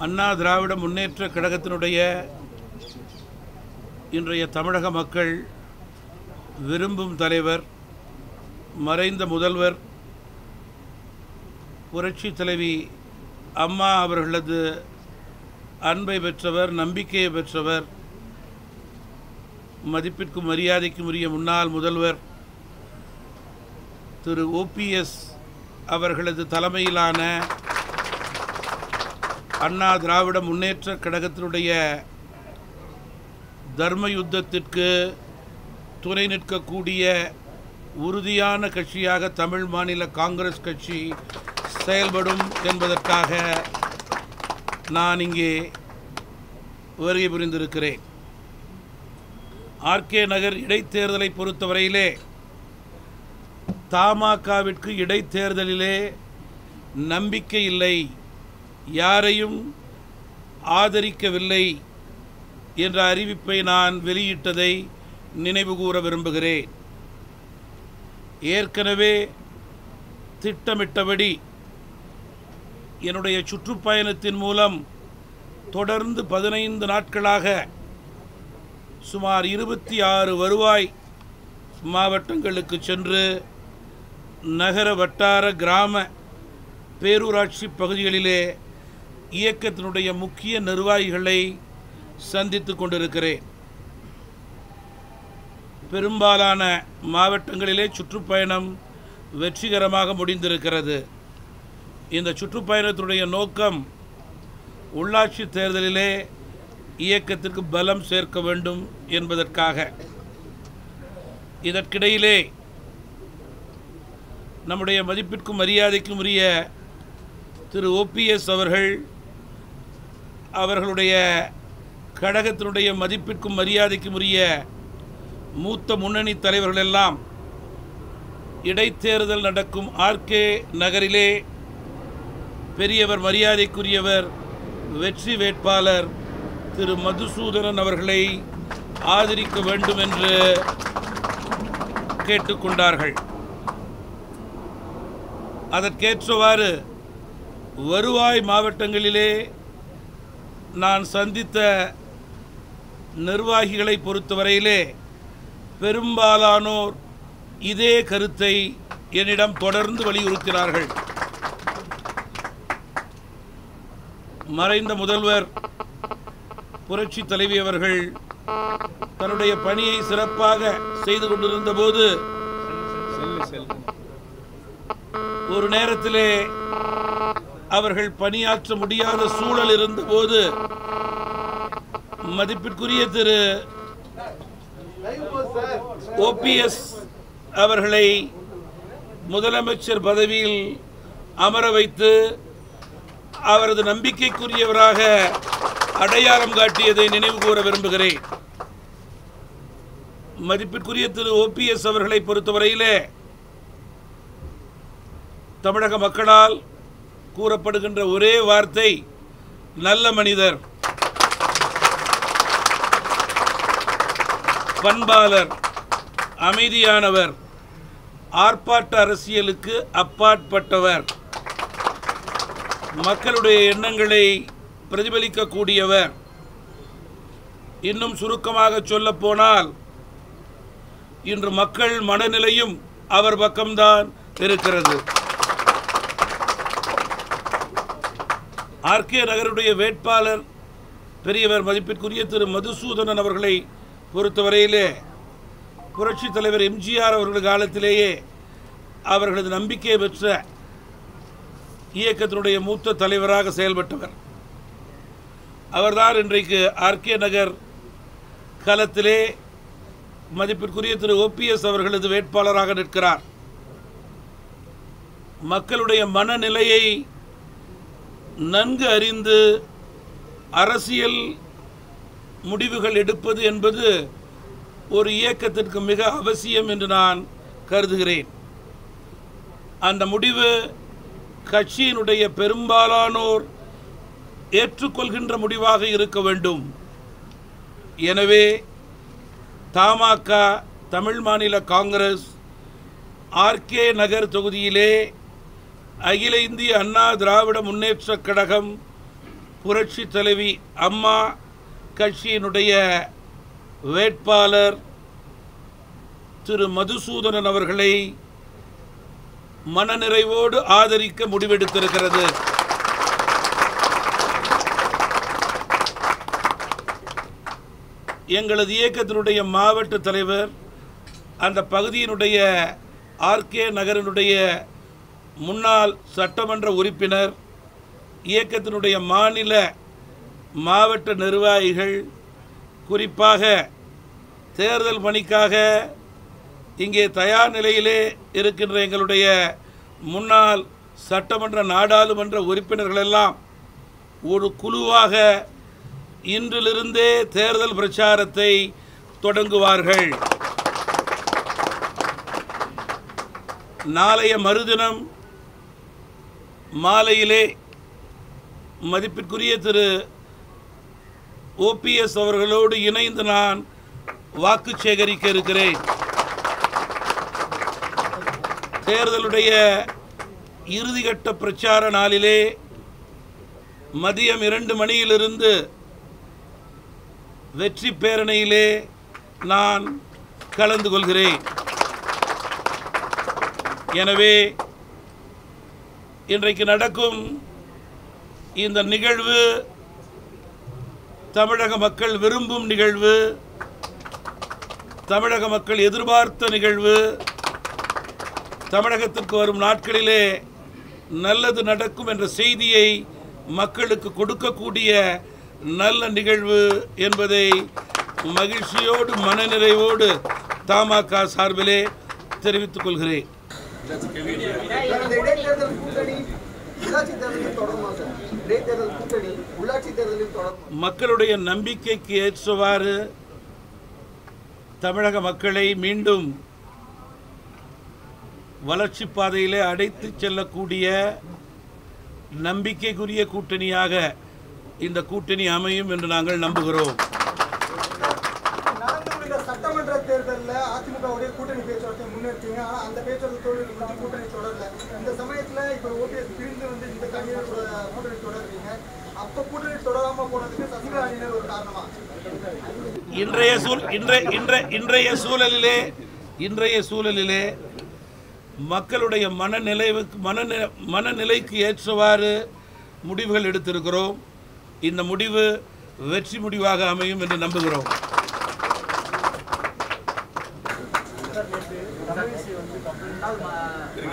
அண்ணா திராவிட முன்னேற்ற கழகத்தினுடைய இன்றைய தமிழக மக்கள் விரும்பும் தலைவர் மறைந்த முதல்வர் புரட்சி தலைவி அம்மா அவர்களது அன்பை பெற்றவர் நம்பிக்கையை பெற்றவர் மதிப்பிற்கும் மரியாதைக்கும் உரிய முன்னாள் முதல்வர் திரு ஓபிஎஸ் அவர்களது தலைமையிலான அண்ணா திராவிட முன்னேற்ற கழகத்தினுடைய தர்ம யுத்தத்திற்கு துணை நிற்கக்கூடிய உறுதியான கட்சியாக தமிழ் மாநில காங்கிரஸ் கட்சி செயல்படும் என்பதற்காக நான் இங்கே வருகை புரிந்திருக்கிறேன். ஆர்கே நகர் இடைத்தேர்தலை பொறுத்தவரையிலே தமாகவிற்கு இடைத்தேர்தலிலே நம்பிக்கை இல்லை. யாரையும் ஆதரிக்கவில்லை என்ற அறிவிப்பை நான் வெளியிட்டதை நினைவுகூர விரும்புகிறேன். ஏற்கனவே திட்டமிட்டபடி என்னுடைய சுற்றுப்பயணத்தின் மூலம் தொடர்ந்து பதினைந்து நாட்களாக சுமார் இருபத்தி ஆறு வருவாய் மாவட்டங்களுக்கு சென்று நகர வட்டார கிராம பேரூராட்சி பகுதிகளிலே இயக்கத்தினுடைய முக்கிய நிர்வாகிகளை சந்தித்து கொண்டிருக்கிறேன். பெரும்பாலான மாவட்டங்களிலே சுற்றுப்பயணம் வெற்றிகரமாக முடிந்திருக்கிறது. இந்த சுற்றுப்பயணத்தினுடைய நோக்கம் உள்ளாட்சி தேர்தலிலே இயக்கத்திற்கு பலம் சேர்க்க வேண்டும் என்பதற்காக. இதற்கிடையிலே நம்முடைய மதிப்பிற்கும் மரியாதைக்கும் உரிய திரு ஓபிஎஸ் அவர்கள் அவர்களுடைய கழகத்தினுடைய மதிப்பிற்கும் மரியாதைக்கும் உரிய மூத்த முன்னணி தலைவர்கள் எல்லாம் இடைத்தேர்தல் நடக்கும் ஆர்கே நகரிலே பெரியவர் மரியாதைக்குரியவர் வெற்றி வேட்பாளர் திரு மதுசூதனன் அவர்களை ஆதரிக்க வேண்டும் என்று கேட்டுக்கொண்டார்கள். அதற்கேற்றவாறு வருவாய் மாவட்டங்களிலே நான் சந்தித்த நிர்வாகிகளை பொறுத்தவரையிலே பெரும்பாலானோர் இதே கருத்தை என்னிடம் தொடர்ந்து வலியுறுத்தினார்கள். மறைந்த முதல்வர் புரட்சி தலைவி அவர்கள் தன்னுடைய பணியை சிறப்பாக செய்து கொண்டிருந்த போது ஒரு நேரத்திலே அவர்கள் பணியாற்ற முடியாத சூழல் இருந்தபோது மதிப்பிற்குரிய திரு ஓபிஎஸ் அவர்களை முதலமைச்சர் பதவியில் அமர வைத்து அவரது நம்பிக்கைக்குரியவராக அடையாளம் காட்டியதை நினைவு கூற விரும்புகிறேன். மதிப்பிற்குரிய திரு ஓபிஎஸ் அவர்களை பொறுத்தவரையிலே தமிழக மக்களால் கூறப்படுகின்ற ஒரே வார்த்தை நல்ல மனிதர். பண்பாளர் அமைதியானவர். ஆர்ப்பாட்ட அரசியலுக்கு அப்பாற்பட்டவர். மக்களுடைய எண்ணங்களை பிரதிபலிக்கக்கூடியவர். இன்னும் சுருக்கமாக சொல்லப்போனால் இன்று மக்கள் மனநிலையும் அவர் பக்கம்தான் இருக்கிறது. ஆர்கே நகருடைய வேட்பாளர் பெரியவர் மதிப்பிற்குரிய திரு மதுசூதனன் அவர்களை பொறுத்தவரையிலே புரட்சித் தலைவர் எம்ஜிஆர் அவர்கள் காலத்திலேயே அவர்களது நம்பிக்கை பெற்ற இயக்கத்தினுடைய மூத்த தலைவராக செயல்பட்டவர். அவர்தான் இன்றைக்கு ஆர்கே நகர் களத்திலே மதிப்பிற்குரிய திரு ஓபிஎஸ் அவர்களது வேட்பாளராக நிற்கிறார். மக்களுடைய மனநிலையை நன்கு அறிந்து அரசியல் முடிவுகள் எடுப்பது என்பது ஒரு இயக்கத்திற்கு மிக அவசியம் என்று நான் கருதுகிறேன். அந்த முடிவு கட்சியினுடைய பெரும்பாலானோர் ஏற்றுக்கொள்கின்ற முடிவாக இருக்க வேண்டும். எனவே தமாக தமிழ் மாநில காங்கிரஸ் ஆர்கே நகர் தொகுதியிலே அகில இந்திய அண்ணா திராவிட முன்னேற்றக் கழகம் புரட்சி தலைவி அம்மா கட்சியினுடைய வேட்பாளர் திரு மதுசூதனன் அவர்களை மனநிறைவோடு ஆதரிக்க முடிவெடுத்திருக்கிறது. எங்களது இயக்கத்தினுடைய மாவட்ட தலைவர் அந்த பகுதியினுடைய ஆர்கே நகரினுடைய முன்னாள் சட்டமன்ற உறுப்பினர் இயக்கத்தினுடைய மாநில மாவட்ட நிர்வாகிகள் குறிப்பாக தேர்தல் பணிக்காக இங்கே தயார் நிலையிலே இருக்கின்ற எங்களுடைய முன்னாள் சட்டமன்ற நாடாளுமன்ற உறுப்பினர்கள் எல்லாம் ஒரு குழுவாக இன்றிலிருந்தே தேர்தல் பிரச்சாரத்தை தொடங்குவார்கள். நாளைய மறுதினம் மாலையிலே மதிப்பிற்குரிய திரு. ஓபிஎஸ் அவர்களோடு இணைந்து நான் வாக்கு சேகரிக்க இருக்கிறேன். தேர்தலுடைய இறுதிகட்ட பிரச்சார நாளிலே மதியம் இரண்டு மணியிலிருந்து வெற்றி பேரணியிலே நான் கலந்து கொள்கிறேன். எனவே இன்றைக்கு நடக்கும் இந்த நிகழ்வு தமிழக மக்கள் விரும்பும் நிகழ்வு தமிழக மக்கள் எதிர்பார்த்த நிகழ்வு தமிழகத்திற்கு வரும் நாட்களிலே நல்லது நடக்கும் என்ற செய்தியை மக்களுக்கு கொடுக்கக்கூடிய நல்ல நிகழ்வு என்பதை மகிழ்ச்சியோடு மனநிறைவோடு தமாக சார்பிலே தெரிவித்துக் கொள்கிறேன். இந்த இடைத்தேர்தல் கூட்டணி உள்ளாட்சி தேர்தலில் தொடருமா சார் இடைத்தேர்தல் கூட்டணி உள்ளாட்சி தேர்தலில் தொடருமா மக்களுடைய நம்பிக்கைக்கு ஏற்றவாறு தமிழக மக்களை மீண்டும் வளர்ச்சி பாதையிலே அடைத்துச் செல்லக்கூடிய நம்பிக்கைக்குரிய கூட்டணியாக இந்த கூட்டணி அமையும் என்று நாங்கள் நம்புகிறோம் நடந்து முடிந்த சட்டமன்ற தேர்தலில் அதிமுகவுடைய கூட்டணி பேச்சுவார்த்தை முன்னெடுத்தீங்க ஆனால் அந்த பேச்சுவார்த்தை தோல்வி முடிஞ்சு கூட்டணி தொடரல. இந்த சமயத்தில் இப்போ ஓபிஎஸ் பிரிந்து வந்து இந்த கட்சியோட கூட்டணி தொடர்றீங்க. அப்போ கூட்டணி தொடராமல் போனதுக்கு சசிகலா அணியினர் ஒரு காரணமா? இன்றைய சூழ் இன்றைய இன்றைய இன்றைய சூழலிலே இன்றைய சூழலிலே மக்களுடைய மனநிலைவுக்கு மனநி மனநிலைக்கு ஏற்றவாறு முடிவுகள் எடுத்திருக்கிறோம். இந்த முடிவு வெற்றி முடிவாக அமையும் என்று நம்புகிறோம்.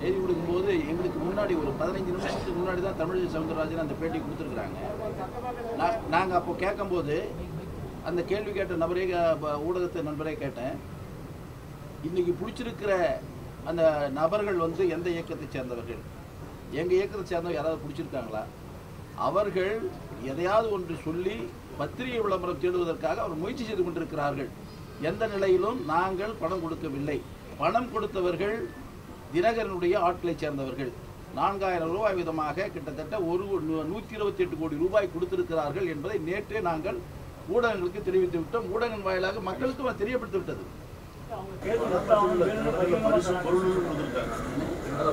செய்தி கொடுக்கும்போது எங்களுக்கு முன்னாடி ஒரு பதினஞ்சு நிமிஷத்துக்கு முன்னாடி தான் தமிழிசை சவுந்தரராஜன் அந்த பேட்டி கொடுத்துருக்குறாங்க. நாங்கள் அப்போ கேட்கும்போது அந்த கேள்வி கேட்ட நபரே ஊடகத்தை நண்பரே கேட்டேன். இன்னைக்கு பிடிச்சிருக்கிற அந்த நபர்கள் வந்து எந்த இயக்கத்தை சேர்ந்தவர்கள்? எங்கள் இயக்கத்தை சேர்ந்தவங்க யாராவது பிடிச்சிருக்காங்களா? அவர்கள் எதையாவது ஒன்று சொல்லி பத்திரிகை விளம்பரம் தேடுவதற்காக அவர் முயற்சி செய்து கொண்டிருக்கிறார்கள். எந்த நிலையிலும் நாங்கள் பணம் கொடுக்கவில்லை. பணம் கொடுத்தவர்கள் தினகரனுடைய ஆட்களை சேர்ந்தவர்கள். நான்காயிரம் ரூபாய் வீதமாக கிட்டத்தட்ட ஒரு நூற்றி இருபத்தி எட்டு கோடி ரூபாய் கொடுத்திருக்கிறார்கள் என்பதை நேற்றே நாங்கள் ஊடகங்களுக்கு தெரிவித்து விட்டோம். ஊடகங்கள் வாயிலாக மக்களுக்கும் அது தெரியப்படுத்தி விட்டது. இல்ல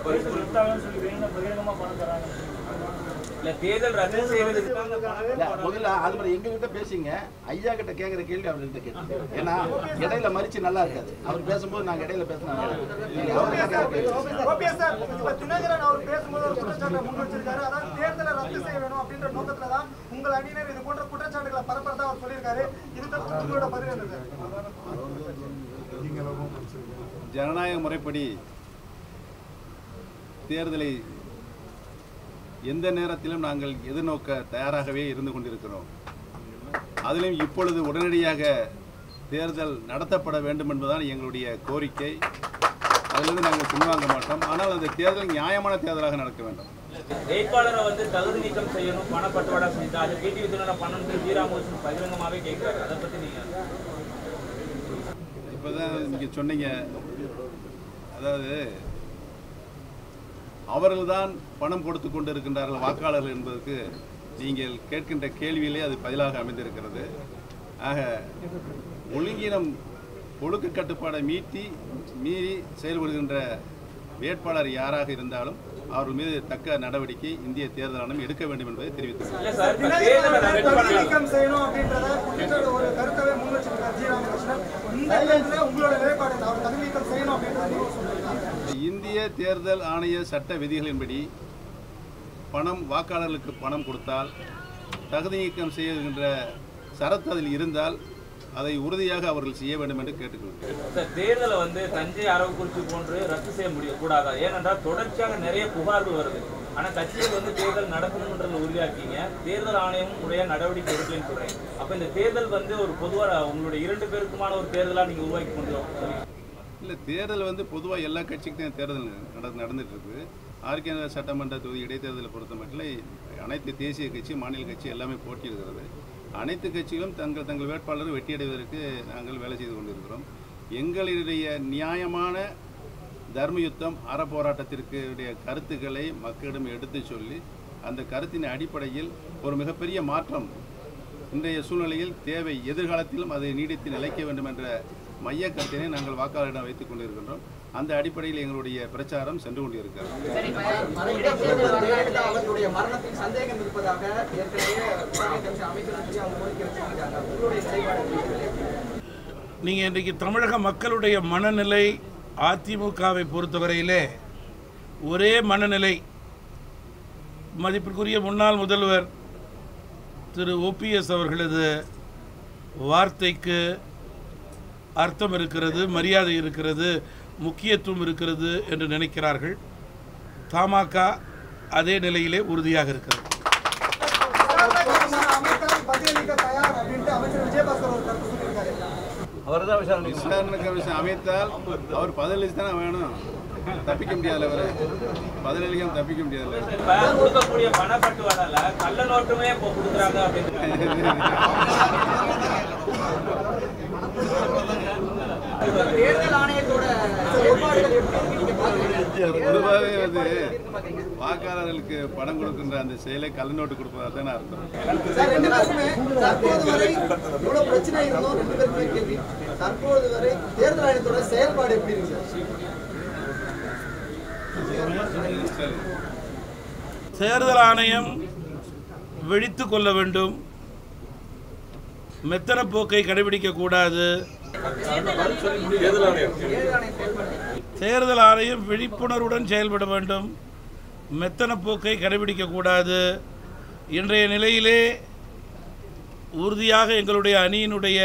தேர்தல் ரத்து செய்வதற்காக இல்ல, முதல்ல அது மாதிரி எங்ககிட்ட பேசிங்க. ஐயா கிட்ட கேட்குற கேள்வி அவர்கிட்ட கேட்டு ஏன்னா இடையில மறிச்சு நல்லா இருக்காது. அவர் பேசும்போது நாங்க இடையில பேசினா ஓபிஎஸ் சார் இப்ப தினகரன் அவர் பேசும்போது ஒரு குற்றச்சாட்டை முன் வச்சிருக்காரு. அதாவது தேர்தலை ரத்து செய்ய வேணும் அப்படின்ற நோக்கத்துல தான் உங்கள் அணியினர் இது போன்ற குற்றச்சாட்டுகளை பரப்புறதா அவர் சொல்லியிருக்காரு. உங்களோட பதில் சார் ஜனநாயக முறைப்படி தேர்தலை எந்த நேரத்திலும் நாங்கள் எதிர்நோக்க தயாராகவே இருந்து கொண்டிருக்கிறோம். அதிலும் இப்பொழுது உடனடியாக தேர்தல் நடத்தப்பட வேண்டும் என்பதுதான் எங்களுடைய கோரிக்கை. அதிலிருந்து நாங்கள் பின்வாங்க மாட்டோம். ஆனால் அந்த தேர்தல் நியாயமான தேர்தலாக நடக்க வேண்டும். வேட்பாளரை வந்து தகுதி நீக்கம் செய்யணும் பணப்பட்டுவாடா செஞ்சா அது டிடிவி தினகரன் பண்ணணும் ஜீராமோசன் பகிரங்கமாவே கேட்கிறாரு. அதை பத்தி நீங்க இப்போதான் நீங்க சொன்னீங்க. அதாவது அவர்கள்தான் பணம் கொடுத்து கொண்டு இருக்கின்றார்கள் வாக்காளர்கள் என்பதற்கு நீங்கள் கேட்கின்ற கேள்வியிலே அது பதிலாக அமைந்திருக்கிறது. ஆக ஒழுங்கினம் ஒழுக்க கட்டுப்பாடை மீட்டி மீறி செயல்படுகின்ற வேட்பாளர் யாராக இருந்தாலும் அவர்கள் மீது தக்க நடவடிக்கை இந்திய தேர்தல் ஆணையம் எடுக்க வேண்டும் என்பதை தெரிவித்துள்ளது இந்திய தேர்தல் ஆணைய சட்ட விதிகளின்படி பணம் வாக்காளர்களுக்கு பணம் கொடுத்தால் தகுதி நீக்கம் செய்கின்ற சரத்து அதில் இருந்தால் அதை உறுதியாக அவர்கள் செய்ய வேண்டும் என்று கேட்டுக்கொள்கிறேன். சார் தேர்தலை வந்து தஞ்சை அரவக்குறிச்சி போன்று ரத்து செய்ய முடிய கூடாதா? ஏனென்றால் தொடர்ச்சியாக நிறைய புகார்கள் வருது. ஆனால் கட்சியில் வந்து தேர்தல் நடக்கணும்ன்றதை உறுதியாக்கீங்க. தேர்தல் ஆணையமும் உடைய நடவடிக்கை எடுக்கலன்னு சொல்றேன். அப்ப இந்த தேர்தல் வந்து ஒரு பொதுவாக உங்களுடைய இரண்டு பேருக்குமான ஒரு தேர்தலாக நீங்க உருவாக்கி கொண்டு இல்லை தேர்தல் வந்து பொதுவாக எல்லா கட்சிக்கும் தேர்தல் நட நடந்துட்டு இருக்குது ஆர்கே சட்டமன்ற தொகுதி இடைத்தேர்தலை பொறுத்த மட்டும் அனைத்து தேசிய கட்சி மாநில கட்சி எல்லாமே போட்டியிடுகிறது. அனைத்து கட்சிகளும் தங்கள் தங்கள் வேட்பாளரை வெற்றியடைவதற்கு நாங்கள் வேலை செய்து கொண்டிருக்கிறோம். எங்களுடைய நியாயமான தர்மயுத்தம் அறப்போராட்டத்திற்கு உடைய கருத்துக்களை மக்களிடம் எடுத்து சொல்லி அந்த கருத்தின் அடிப்படையில் ஒரு மிகப்பெரிய மாற்றம் இன்றைய சூழ்நிலையில் தேவை எதிர்காலத்திலும் அதை நீடித்து நிலைக்க வேண்டும் என்ற மைய கருத்தினை நாங்கள் வாக்காளரிடம் வைத்துக் கொண்டிருக்கின்றோம். அந்த அடிப்படையில் எங்களுடைய பிரச்சாரம் சென்று கொண்டிருக்கிறது? நீங்கள் இன்றைக்கு தமிழக மக்களுடைய மனநிலை அதிமுகவை பொறுத்தவரையிலே ஒரே மனநிலை. மதிப்பிற்குரிய முன்னாள் முதல்வர் திரு ஓபிஎஸ் அவர்களது வார்த்தைக்கு அர்த்தம் இருக்கிறது மரியாதை இருக்கிறது முக்கியத்துவம் இருக்கிறது என்று நினைக்கிறார்கள். தமாக அதே நிலையிலே உறுதியாக இருக்கிறது. அமைத்தால் பதிலளிக்க தயார் அப்படின்ட்டு அமைச்சர் விஜயபாஸ்கர் ஒரு கருத்து சொல்லியிருக்காரு விசாரணை கமிஷன் அமைத்தால் அவர் பதிலளிச்சு தானே வேணும். தப்பிக்க முடியாதுல்ல அவர் பதிலளிக்காம தப்பிக்க முடியாதுல்ல இப்ப கொடுக்கக்கூடிய பணப்பட்டுவாடால கள்ள நோட்டுமே இப்போ கொடுக்குறாங்க அப்படின்னு தேர்தல் ஆணையத்தோட செயல்பாடுகள் எப்படி இருக்கு நீங்க பாக்குறீங்க பொதுவாகவே வந்து வாக்காளர்களுக்கு பணம் கொடுக்கின்ற அந்த செயலை கள்ளநோட்டு கொடுப்பதாக தானே அர்த்தம். தேர்தல் ஆணையத்தோட செயல்பாடு எப்படி இருக்கு? சார் சரி. தேர்தல் ஆணையம் விழித்து கொள்ள வேண்டும். மெத்தன போக்கை கடைபிடிக்க கூடாது. தேர்தல் ஆணையம் விழிப்புணர்வுடன் செயல்பட வேண்டும். மெத்தன போக்கை கடைபிடிக்கக்கூடாது இன்றைய நிலையிலே உறுதியாக எங்களுடைய அணியினுடைய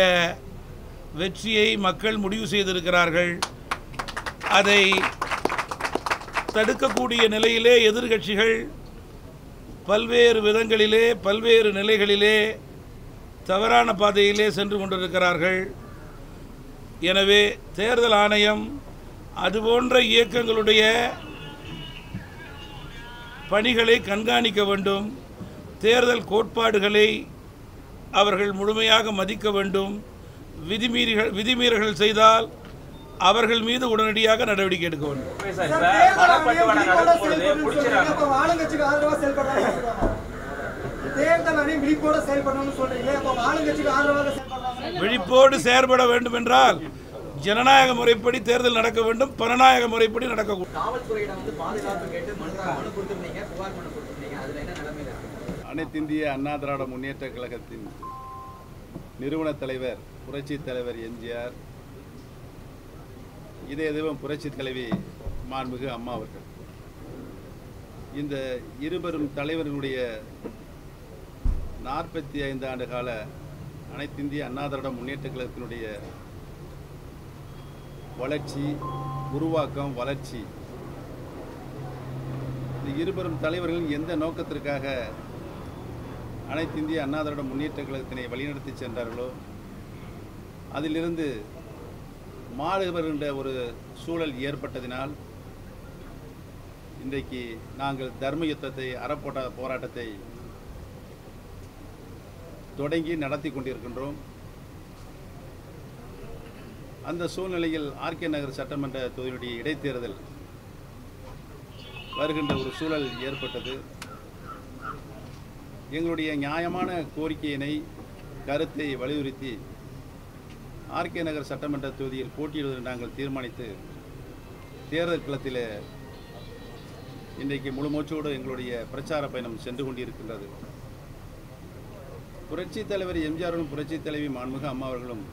வெற்றியை மக்கள் முடிவு செய்திருக்கிறார்கள். அதை தடுக்கக்கூடிய நிலையிலே எதிர்க்கட்சிகள் பல்வேறு விதங்களிலே பல்வேறு நிலைகளிலே தவறான பாதையிலே சென்று கொண்டிருக்கிறார்கள். எனவே தேர்தல் ஆணையம் அதுபோன்ற இயக்கங்களுடைய பணிகளை கண்காணிக்க வேண்டும் தேர்தல் கோட்பாடுகளை அவர்கள் முழுமையாக மதிக்க வேண்டும் விதிமீறிகள் விதிமீறல்கள் செய்தால் அவர்கள் மீது உடனடியாக நடவடிக்கை எடுக்க வேண்டும் சார் சார், இப்ப தேர்தல் ஆணையம் விழிப்போட செயல்படுறாங்க பிடிச்சிடறாங்க சொல்றீங்க அப்ப ஆளுங்கட்சிக்கு ஆதரவா செயல்படுறாங்கன்னு சொல்றீங்க தேர்தல் ஆணையம் விழிப்போட செயல்படணும்னு செயற்பட வேண்டும் என்றால் ஜனநாயக முறைப்படி தேர்தல் நடக்க வேண்டும் பணநாயக முறைப்படி நடக்கக்கூடாது காவல்துறையிடம் வந்து பாதுகாப்பு கேட்டு மனு மனு கொடுத்திருந்தீங்க புகார் மனு கொடுத்திருந்தீங்க. அதுல என்ன நிலைமையில இருக்கு? அனைத்து இந்திய அண்ணா திராவிட முன்னேற்ற கழகத்தின் நிறுவன தலைவர் புரட்சி தலைவர் எம்ஜிஆர் இதய தெய்வம் புரட்சி தலைவி மாண்புமிகு அம்மா அவர்கள். இந்த இருபெரும் தலைவர்களுடைய நாற்பத்தி ஐந்து ஆண்டு கால அனைத்து இந்திய அண்ணா திராவிட முன்னேற்ற கழகத்தினுடைய வளர்ச்சி உருவாக்கம் வளர்ச்சி. இந்த இருபெரும் தலைவர்கள் எந்த நோக்கத்திற்காக அனைத்து இந்திய அண்ணா திராவிட முன்னேற்ற கழகத்தினை வழிநடத்தி சென்றார்களோ அதிலிருந்து மாறு ஒரு சூழல் ஏற்பட்டதினால் இன்றைக்கு நாங்கள் தர்ம யுத்தத்தை அறப்போட்ட போராட்டத்தை தொடங்கி நடத்தி கொண்டிருக்கின்றோம். அந்த சூழ்நிலையில் ஆர்கே நகர் சட்டமன்ற தொகுதியுடைய இடைத்தேர்தல் வருகின்ற ஒரு சூழல் ஏற்பட்டது. எங்களுடைய நியாயமான கோரிக்கையினை கருத்தை வலியுறுத்தி ஆர்கே நகர் சட்டமன்ற தொகுதியில் போட்டியிடுவதை நாங்கள் தீர்மானித்து தேர்தல் களத்தில் இன்றைக்கு முழு மூச்சோடு எங்களுடைய பிரச்சார பயணம் சென்று கொண்டிருக்கின்றது. புரட்சி தலைவர் எம்ஜிஆரும் புரட்சித் தலைவி மாண்புக அம்மா அவர்களும்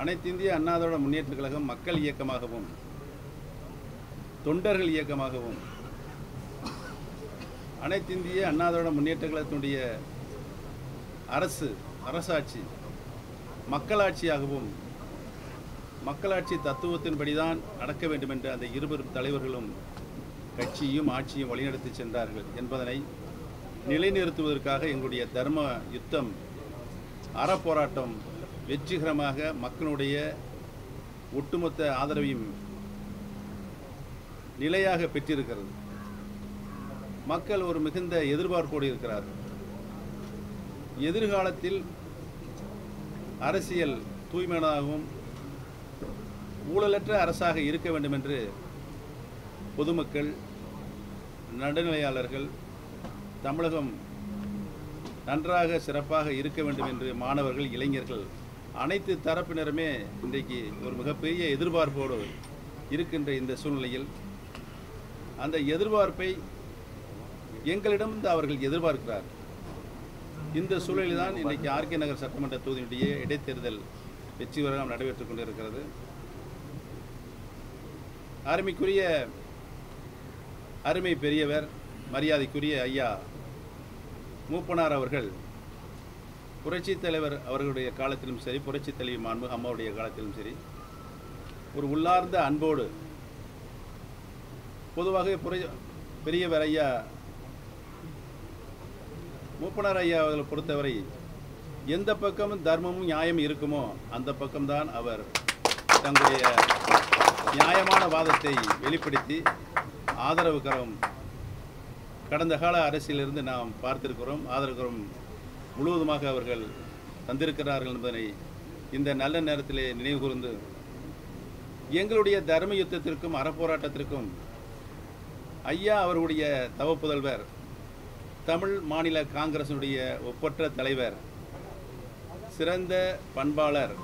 அனைத்திந்திய அண்ணாதோட முன்னேற்றக் கழகம் மக்கள் இயக்கமாகவும் தொண்டர்கள் இயக்கமாகவும் அனைத்திந்திய அண்ணாதோட முன்னேற்ற கழகத்தினுடைய அரசு அரசாட்சி மக்களாட்சியாகவும் மக்களாட்சி தத்துவத்தின்படிதான் நடக்க வேண்டும் என்று அந்த இருவரும் தலைவர்களும் கட்சியும் ஆட்சியும் வழிநடத்தி சென்றார்கள் என்பதனை நிலைநிறுத்துவதற்காக எங்களுடைய தர்ம யுத்தம் அறப்போராட்டம் வெற்றிகரமாக மக்களுடைய ஒட்டுமொத்த ஆதரவையும் நிலையாக பெற்றிருக்கிறது. மக்கள் ஒரு மிகுந்த எதிர்பார்ப்போடு இருக்கிறார்கள். எதிர்காலத்தில் அரசியல் தூய்மையானதாகவும் ஊழலற்ற அரசாக இருக்க வேண்டும் என்று பொதுமக்கள் நடுநிலையாளர்கள் தமிழகம் நன்றாக சிறப்பாக இருக்க வேண்டும் என்று மாணவர்கள் இளைஞர்கள் அனைத்து தரப்பினருமே இன்றைக்கு ஒரு மிகப்பெரிய எதிர்பார்ப்போடு இருக்கின்ற இந்த சூழ்நிலையில் அந்த எதிர்பார்ப்பை எங்களிடம் அவர்கள் எதிர்பார்க்கிறார். இந்த சூழலில் தான் இன்றைக்கு ஆர்கே நகர் சட்டமன்ற தொகுதியினுடைய இடைத்தேர்தல் வெற்றிகரமாக நடைபெற்றுக் கொண்டிருக்கிறது. அருமைக்குரிய அருமை பெரியவர் மரியாதைக்குரிய ஐயா மூப்பனார் அவர்கள் புரட்சித் தலைவர் அவர்களுடைய காலத்திலும் சரி புரட்சித் தலைவி மாண்பு அம்மாவுடைய காலத்திலும் சரி ஒரு உள்ளார்ந்த அன்போடு பொதுவாக புர பெரியவர் ஐயா மூப்பனார் ஐயா அவர்களை பொறுத்தவரை எந்த பக்கமும் தர்மமும் நியாயம் இருக்குமோ அந்த பக்கம்தான் அவர் தங்களுடைய நியாயமான வாதத்தை வெளிப்படுத்தி ஆதரவு கரம் கடந்த கால அரசியலிருந்து நாம் பார்த்திருக்கிறோம் ஆதரவுகிறோம் முழுவதுமாக அவர்கள் தந்திருக்கிறார்கள் என்பதனை இந்த நல்ல நேரத்திலே நினைவு கூர்ந்து எங்களுடைய தர்ம யுத்தத்திற்கும் அறப்போராட்டத்திற்கும் ஐயா அவருடைய தவப்புதல்வர் தமிழ் மாநில காங்கிரசினுடைய ஒப்பற்ற தலைவர் சிறந்த பண்பாளர்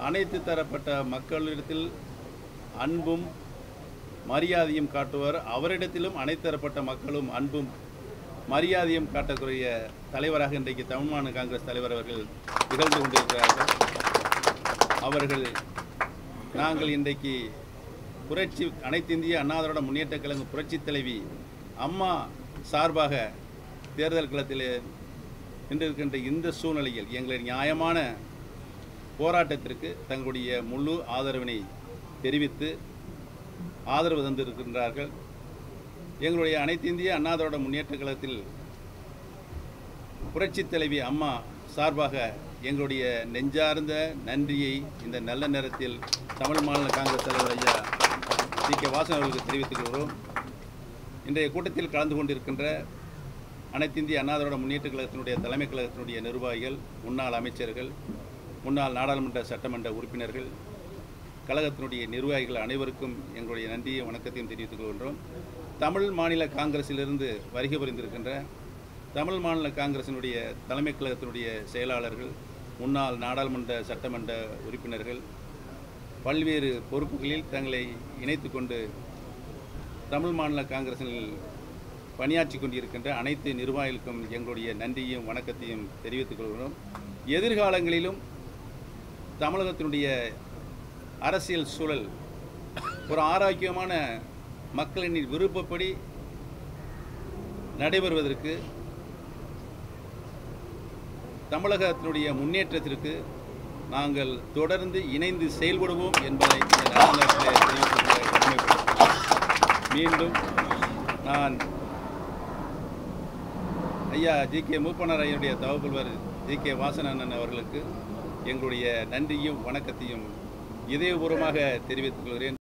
அனைத்து தரப்பட்ட மக்களிடத்தில் அன்பும் மரியாதையும் காட்டுவார். அவரிடத்திலும் அனைத்து தரப்பட்ட மக்களும் அன்பும் மரியாதையும் காட்டக்கூடிய தலைவராக இன்றைக்கு தமிழ் காங்கிரஸ் தலைவர் அவர்கள் திகழ்ந்து கொண்டிருக்கிறார்கள். அவர்கள் நாங்கள் இன்றைக்கு புரட்சி அனைத்திந்திய அண்ணாதிராவிட முன்னேற்ற கழகம் புரட்சி தலைவி அம்மா சார்பாக தேர்தல் களத்தில் நின்றிருக்கின்ற இந்த சூழ்நிலையில் எங்களின் நியாயமான போராட்டத்திற்கு தங்களுடைய முழு ஆதரவினை தெரிவித்து ஆதரவு தந்திருக்கின்றார்கள். எங்களுடைய அனைத்து இந்திய அண்ணாதிராவிட முன்னேற்ற கழகத்தில் புரட்சித் தலைவி அம்மா சார்பாக எங்களுடைய நெஞ்சார்ந்த நன்றியை இந்த நல்ல நேரத்தில் தமிழ் மாநில காங்கிரஸ் தலைவர் ஐயா டி. கே. வாசன் அவர்களுக்கு தெரிவித்துக் கொள்கிறோம். இன்றைய கூட்டத்தில் கலந்து கொண்டிருக்கின்ற அனைத்திந்திய அண்ணாதிராவிட முன்னேற்ற கழகத்தினுடைய தலைமை கழகத்தினுடைய நிர்வாகிகள் முன்னாள் அமைச்சர்கள் முன்னாள் நாடாளுமன்ற சட்டமன்ற உறுப்பினர்கள் கழகத்தினுடைய நிர்வாகிகள் அனைவருக்கும் எங்களுடைய நன்றியை வணக்கத்தையும் தெரிவித்துக் கொள்கின்றோம். தமிழ் மாநில காங்கிரஸிலிருந்து வருகை புரிந்திருக்கின்ற தமிழ் மாநில காங்கிரசினுடைய தலைமை கழகத்தினுடைய செயலாளர்கள் முன்னாள் நாடாளுமன்ற சட்டமன்ற உறுப்பினர்கள் பல்வேறு பொறுப்புகளில் தங்களை இணைத்து கொண்டு தமிழ் மாநில காங்கிரஸில் பணியாற்றி கொண்டிருக்கின்ற அனைத்து நிர்வாகிகளுக்கும் எங்களுடைய நன்றியும் வணக்கத்தையும் தெரிவித்துக் கொள்கிறோம். எதிர்காலங்களிலும் தமிழகத்தினுடைய அரசியல் சூழல். ஒரு ஆரோக்கியமான மக்களின் விருப்பப்படி நடைபெறுவதற்கு தமிழகத்தினுடைய முன்னேற்றத்திற்கு நாங்கள் தொடர்ந்து இணைந்து செயல்படுவோம் என்பதை மீண்டும் நான் ஐயா ஜி கே மூப்பனார் ஐயனுடைய தவப்புல்வர் ஜி கே வாசனண்ணன் அவர்களுக்கு எங்களுடைய நன்றியும் வணக்கத்தையும் இதயபூர்வமாக தெரிவித்துக் கொள்கிறேன்.